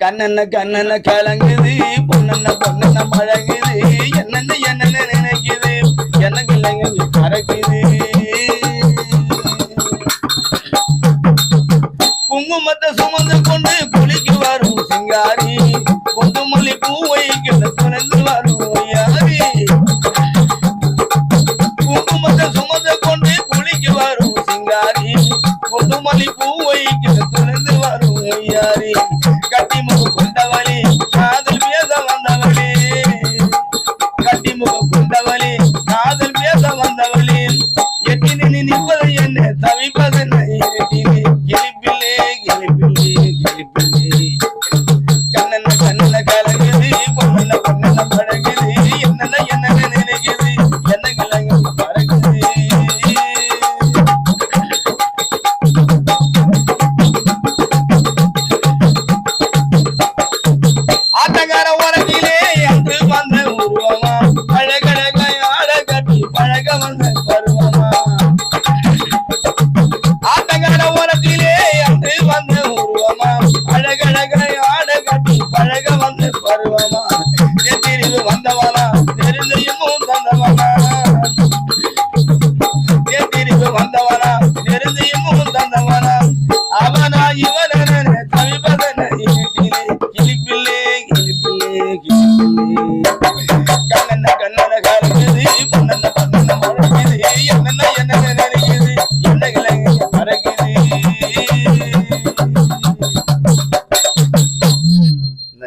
கண்ணென்ன கண்ணென்ன கலங்குது பொண்ணென்ன பொண்ணென்ன மழங்குது என்னென்ன என்னென்ன நினைக்குது? எனக்கு இல்லைங்க மறக்குது குங்குமத்தை சுமந்து கொண்டு குளிக்கு வரும் சிங்காரி. கொண்டுமல்லி பூவை கிட்ட துணைந்து வரும் யாரி குங்குமத்தை சுமந்து கொண்டு குளிக்கு வரும் சிங்காரி. கொண்டுமல்லி பூவை கிட்ட துணைந்து வரும் யாரி கட்டி முக கொண்டவளே காதல் பேச வந்தவளே. கட்டி முக கொண்டவளே காதல் பேச வந்தவளே. எட்டினி நீ நிற்பது என்ன? தவிப்பது என்ன? எட்டினே கெளிப்பில்லே கெளிப்பில்லே கெளிப்பில்லே கவர்மெண்ட் வருவோமா ஆட்டங்கான ஓரத்திலே அன்று வந்து உருவமா அழகழக ஆட கட்டி பழக வந்து வருவோமா எத்திரிவு வந்தவனா நெருந்தையும் தந்தவனா. எத்திரிவு வந்தவனா நெருந்தையும் தந்தவனா. அவனா இவன தமிழ்பதன கிளிப்பிள்ளே கிளிப்பிள்ளே கிளிப்பிள்ளே